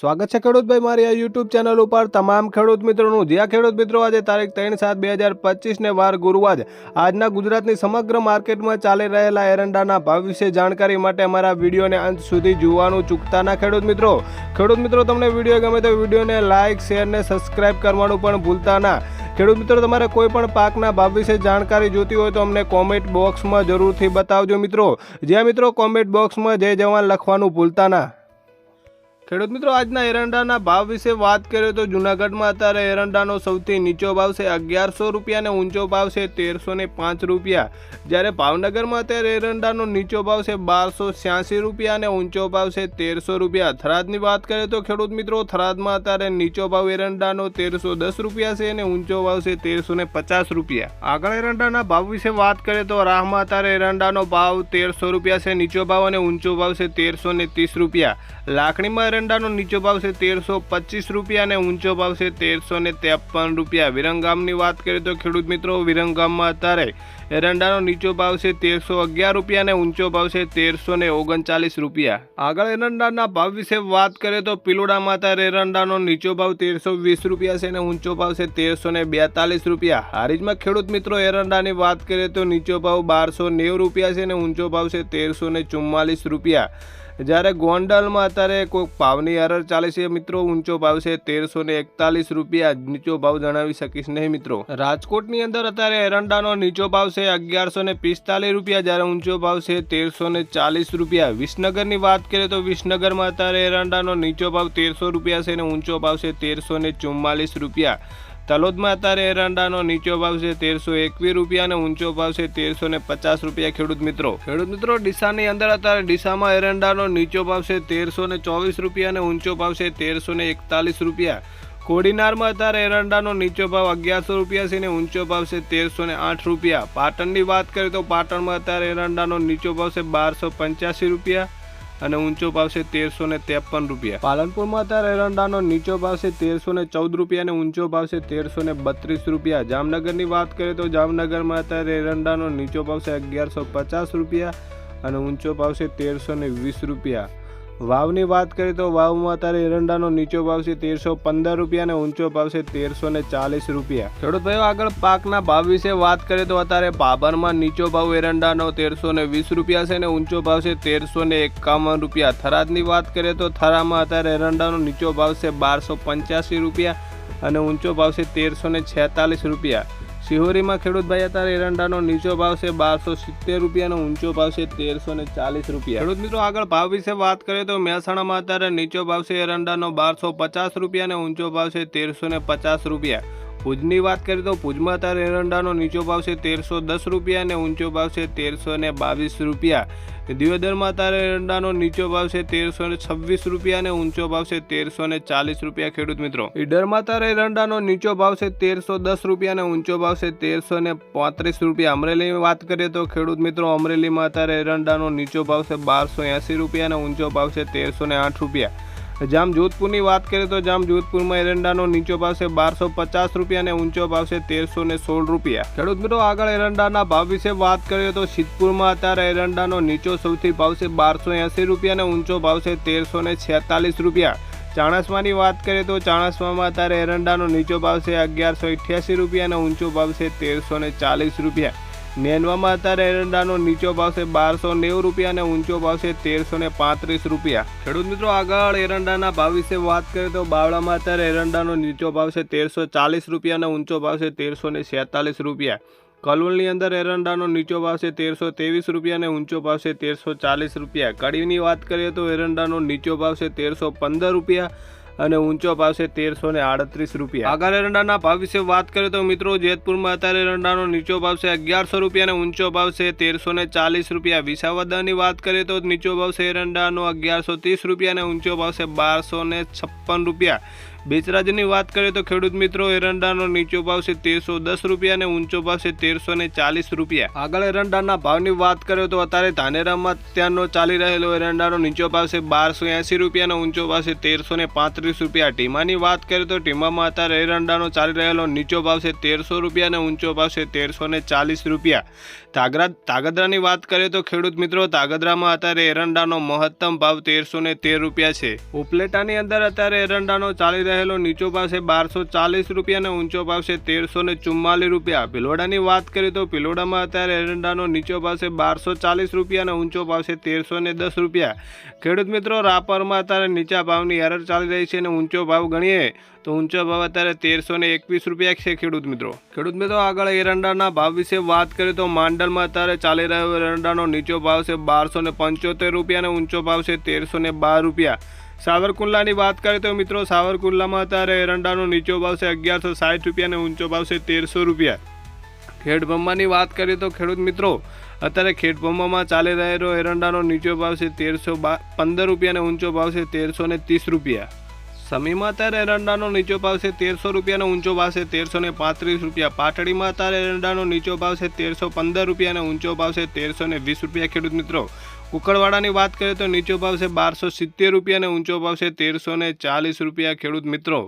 સ્વાગત છે ખેડૂતભાઈ મારી આ યુટ્યુબ ચેનલ ઉપર. તમામ ખેડૂત મિત્રોનું જ્યાં ખેડૂત મિત્રો આજે તારીખ ત્રણ સાત બે હજાર પચીસને વાર ગુરુવાર આજના ગુજરાતની સમગ્ર માર્કેટમાં ચાલી રહેલા એરંડાના ભાવ વિશે જાણકારી માટે અમારા વિડીયોને અંત સુધી જોવાનું ચૂકતા ના ખેડૂત મિત્રો. ખેડૂત મિત્રો, તમને વીડિયો ગમે તો વિડીયોને લાઇક શેર ને સબસ્ક્રાઇબ કરવાનું પણ ભૂલતા ના. ખેડૂત મિત્રો, તમારે કોઈ પણ પાકના ભાવ વિશે જાણકારી જોતી હોય તો અમને કોમેન્ટ બોક્સમાં જરૂરથી બતાવજો મિત્રો. જ્યાં મિત્રો કોમેન્ટ બોક્સમાં જય જવાન લખવાનું ભૂલતા ના. ખેડૂત મિત્રો, આજના એરંડાના ભાવ વિશે વાત કરીએ તો જુનાગઢમાં અત્યારે એરંડાનો સૌથી નીચો ભાવ છે અગિયારસો રૂપિયા અને ઊંચો ભાવ છે તેરસો ને પાંચ રૂપિયા. જ્યારે ભાવનગરમાં અત્યારે એરંડાનો નીચો ભાવ છે બારસો છ્યાસી રૂપિયા અને ઊંચો ભાવ છે તેરસો રૂપિયા. થરાદની વાત કરીએ તો ખેડૂત મિત્રો, થરાદમાં અત્યારે નીચો ભાવ એરંડાનો તેરસો દસ રૂપિયા છે અને ઊંચો ભાવ છે તેરસો ને પચાસ રૂપિયા. આગળ એરંડાના ભાવ વિશે વાત કરીએ તો રાહમાં અત્યારે એરંડાનો ભાવ તેરસો રૂપિયા છે, નીચો ભાવ અને ઊંચો ભાવ છે તેરસો ને ત્રીસ રૂપિયા. લાખણીમાં એરંડાનો નીચો ભાવ છે તેરસો પચીસ રૂપિયા અને ઊંચો ભાવ છે તેરસો ને ત્રેપન રૂપિયા. વિરંગામની વાત કરીએ તો ખેડૂત મિત્રો, વિરંગામમાં અત્યારે એરંડાનો નીચો ભાવ છે તેરસો અગિયાર રૂપિયા અને ઊંચો ભાવ છે તેરસો ને ઓગણચાલીસ રૂપિયા. આગળ એરંડાના ભાવ વિશે વાત કરીએ તો પિલોડામાં અત્યારે એરંડાનો નીચો ભાવ તેરસો વીસ રૂપિયા છે અને ઊંચો ભાવ છે તેરસો ને બેતાલીસ રૂપિયા. હારીજમાં ખેડૂત મિત્રો, એરંડાની વાત કરીએ તો નીચો ભાવ બારસો નેવું રૂપિયા છે અને ઊંચો ભાવ છે તેરસો ને ચુમ્માલીસ રૂપિયા. જ્યારે ગોંડલમાં અત્યારે કોઈ ભાવની એરર ચાલે છે, મિત્રો, ઊંચો ભાવ છે, તેરસો ને એકતાલીસ રૂપિયા નીચો ભાવ જણાવી શકીશ નહીં, મિત્રો. રાજકોટની અંદર અત્યારે એરંડાનો નીચો ભાવ છે, અગિયારસો ને પિસ્તાલીસ રૂપિયા. જ્યારે ઊંચો ભાવ છે, તેરસો ને ચાલીસ રૂપિયા. વિસનગરની વાત કરીએ તો વિસનગરમાં અત્યારે એરંડાનો નીચો ભાવ તેરસો રૂપિયા છે અને ઊંચો ભાવ છે, તેરસો ને ચુમ્માલીસ રૂપિયા. તલોદમાં અત્યારે એરંડાનો નીચો ભાવ છે તેરસો એકવીસ રૂપિયા અને ઊંચો ભાવ છે તેરસો ને પચાસ રૂપિયા ખેડૂત મિત્રો. ખેડૂત મિત્રો, ડીસાની અંદર અત્યારે ડીસામાં એરંડાનો નીચો ભાવ છે તેરસો ને ચોવીસ રૂપિયા અને ઊંચો ભાવ છે તેરસો ને એકતાલીસ રૂપિયા. કોડીનારમાં અત્યારે એરંડાનો નીચો ભાવ અગિયારસો રૂપિયા છે અને ઊંચો ભાવ છે તેરસો ને આઠ રૂપિયા. પાટણની વાત કરીએ તો પાટણમાં અત્યારે એરંડાનો નીચો ભાવ છે બારસો પંચ્યાસી રૂપિયા. અને ઊંચો ભાવ છે તેરસો ને ત્રેપન રૂપિયા. પાલનપુરમાં અત્યારે એરંડાનો નીચો ભાવ છે તેરસો ને ચૌદ રૂપિયા અને ઊંચો ભાવ છે તેરસો ને બત્રીસ રૂપિયા. જામનગરની વાત કરીએ તો જામનગરમાં અત્યારે એરંડાનો નીચો ભાવ છે અગિયારસો પચાસ રૂપિયા અને ઊંચો ભાવ છે તેરસો ને વીસ રૂપિયા. વાવની વાત કરીએ તો વાવમાં અત્યારે એરંડાનો નીચો ભાવ છે તેરસો પંદર રૂપિયા અને ઊંચો ભાવ છે તેરસો ને ચાલીસ રૂપિયા. ખેડૂત ભાઈઓ, આગળ પાકના ભાવ વિશે વાત કરીએ તો અત્યારે બાબરમાં નીચો ભાવ એરંડાનો તેરસો ને વીસ રૂપિયા છે અને ઊંચો ભાવ છે તેરસો ને એકાવન રૂપિયા. થરાદની વાત કરીએ તો થરામાં અત્યારે એરંડાનો નીચો ભાવ છે બારસો પંચ્યાસી રૂપિયા અને ઊંચો ભાવ છે તેરસો ને છેતાલીસ રૂપિયા. શિહોરીમાં ખેડૂત ભાઈ અત્યારે એરંડાનો નીચો ભાવ છે બારસો સિત્તેર રૂપિયાનો, ઊંચો ભાવ છે તેરસો ને ચાલીસ રૂપિયા. ખેડૂત મિત્રો, આગળ ભાવ વિશે વાત કરીએ તો મહેસાણામાં અત્યારે નીચો ભાવ છે એરંડાનો બારસો પચાસ રૂપિયા અને ઊંચો ભાવ છે તેરસો ને પચાસ રૂપિયા. ભુજની વાત કરીએ તો ભુજમાં અત્યારે એરંડાનો નીચો ભાવ છે તેરસો દસ રૂપિયા અને ઊંચો ભાવ છે તેરસો ને બાવીસ રૂપિયા. દિયોદરમાં અત્યારે એરંડાનો નીચો ભાવ છે તેરસો ને છવ્વીસ રૂપિયા અને ઊંચો ભાવ છે તેરસો ને ચાલીસ રૂપિયા, ખેડૂત મિત્રો. ઈડરમાં અત્યારે એરંડાનો નીચો ભાવ છે તેરસો દસ રૂપિયા અને ઊંચો ભાવ છે તેરસો ને પાંત્રીસ રૂપિયા. અમરેલીની વાત કરીએ તો ખેડૂત મિત્રો, અમરેલીમાં અત્યારે એરંડાનો નીચો ભાવ છે બારસો એંસી રૂપિયા અને ઊંચો ભાવ છે તેરસો ને આઠ રૂપિયા. જામ જોધપુરની વાત કરીએ તો જામ જોધપુરમાં એરંડાનો નીચો ભાવ છે બારસો પચાસ રૂપિયા અને ઊંચો ભાવ છે તેરસો ને સોળ રૂપિયા. ખેડૂત મિત્રો, આગળ એરંડાના ભાવ વિશે વાત કરીએ તો સિદ્ધપુરમાં અત્યારે એરંડાનો નીચો સૌથી ભાવ છે બારસો એંસી રૂપિયા અને ઊંચો ભાવ છે તેરસો ને છેતાલીસ રૂપિયા. ચાણસમાની વાત કરીએ તો ચાણસમામાં અત્યારે એરંડાનો નીચો ભાવ છે અગિયારસો અઠ્યાસી રૂપિયા અને ઊંચો ભાવ છે તેરસો ચાલીસ રૂપિયા. નેનવામાં અત્યારે એરંડાનો નીચો ભાવ છે બારસો નેવું રૂપિયા અને ઊંચો ભાવ છે તેરસો ને પાંત્રીસ રૂપિયા. ખેડૂત મિત્રો, આગળ એરંડાના ભાવ વિશે વાત કરીએ તો બાવળામાં અત્યારે એરંડાનો નીચો ભાવ છે તેરસો ચાલીસ રૂપિયા અને ઊંચો ભાવ છે તેરસો ને છેતાલીસ રૂપિયા. કલોલની અંદર એરંડાનો નીચો ભાવ છે તેરસો ત્રેવીસ રૂપિયા અને ઊંચો ભાવ છે તેરસો ચાલીસ રૂપિયા. કડીની વાત કરીએ તો એરંડાનો નીચો ભાવ છે તેરસો પંદર રૂપિયા અને ઊંચો ભાવ છે તેરસો ને આડત્રીસ રૂપિયા. આગળ એરંડાના ભાવ વિશે વાત કરીએ તો મિત્રો જેતપુરમાં અત્યારે એરંડાનો નીચો ભાવ છે અગિયારસો રૂપિયા અને ઊંચો ભાવ છે તેરસો ને ચાલીસ રૂપિયા. વિસાવદરની વાત કરીએ તો નીચો ભાવ છે એરંડાનો અગિયારસો ત્રીસ રૂપિયા અને ઊંચો ભાવ છે બારસો ને છપ્પન રૂપિયા. બેચરાજની વાત કરીએ તો ખેડૂત મિત્રો એરંડાનો નીચો ભાવ છે તેરસો દસ રૂપિયા અને ઊંચો ભાવ છે તેરસો ને ચાલીસ રૂપિયા. આગળ એરંડાના ભાવની વાત કરીએ તો અત્યારે ધાનેરામાં ત્યાંનો ચાલી રહેલો એરંડાનો નીચો ભાવ છે બારસો એંસી રૂપિયા અને ઊંચો ભાવ છે તેરસો ને પાંત્રીસ રૂપિયા. ટીમાની વાત કરીએ તો ટીમામાં અત્યારે એરંડાનો ચાલી રહેલો નીચો ભાવ છે તેરસો રૂપિયા અને ઊંચો ભાવ છે તેરસો ને ચાલીસ રૂપિયા. તાગરા તાગદરાની વાત કરીએ તો ખેડૂત મિત્રો તાગદરામાં અત્યારે એરંડાનો મહત્તમ ભાવ તેરસો ને તેર રૂપિયા છે. ઉપલેટાની અંદર અત્યારે એરંડાનો ચાલી રહેલો નીચો ભાવ છે બારસો ચાલીસ રૂપિયા અને ઊંચો ભાવ છે તેરસો ને ચુમ્માલીસ રૂપિયા. ભિલોડાની વાત કરીએ તો ભિલોડામાં અત્યારે એરંડાનો નીચો ભાવ છે બારસો ચાલીસ રૂપિયા અને ઊંચો ભાવ છે તેરસો ને દસ રૂપિયા. ખેડૂત મિત્રો, રાપરમાં અત્યારે નીચા ભાવની એરર ચાલી રહી છે અને ઊંચો ભાવ ગણીએ તો ઊંચો ભાવ અત્યારે તેરસો ને એકવીસ રૂપિયા છે ખેડૂત મિત્રો. ખેડૂત મિત્રો, આગળ એરંડાના ભાવ વિશે વાત કરીએ તો માંડલમાં અત્યારે ચાલી રહ્યો એરંડાનો નીચો ભાવ છે બારસો ને પંચોતેર રૂપિયા અને ઊંચો ભાવ છે તેરસો ને બાર રૂપિયા. સાવરકુંડલાની વાત કરીએ તો મિત્રો સાવરકુંડલામાં અત્યારે એરંડાનો નીચો ભાવ છે અગિયારસો સાઠ રૂપિયા અને ઊંચો ભાવ છે તેરસો રૂપિયા. ખેડભમ્માની વાત કરીએ તો ખેડૂત મિત્રો, અત્યારે ખેડભમ્મામાં ચાલી રહેલો એરંડાનો નીચો ભાવ છે તેરસો પંદર રૂપિયા અને ઊંચો ભાવ છે તેરસો ને ત્રીસ રૂપિયા. સમીમાં અત્યારે એરંડાનો નીચો ભાવ છે તેરસો રૂપિયા અને ઊંચો ભાવ છે તેરસો ને પાંત્રીસ રૂપિયા. પાટડીમાં અત્યારે એરંડાનો નીચો ભાવ છે તેરસો પંદર રૂપિયા અને ઊંચો ભાવ છે તેરસો ને વીસ રૂપિયા. ખેડૂત મિત્રો કુકડવાડાની વાત કરીએ તો નીચો ભાવ છે બારસો સિત્તેર રૂપિયા અને ઊંચો ભાવ છે તેરસો ચાલીસ રૂપિયા ખેડૂત મિત્રો.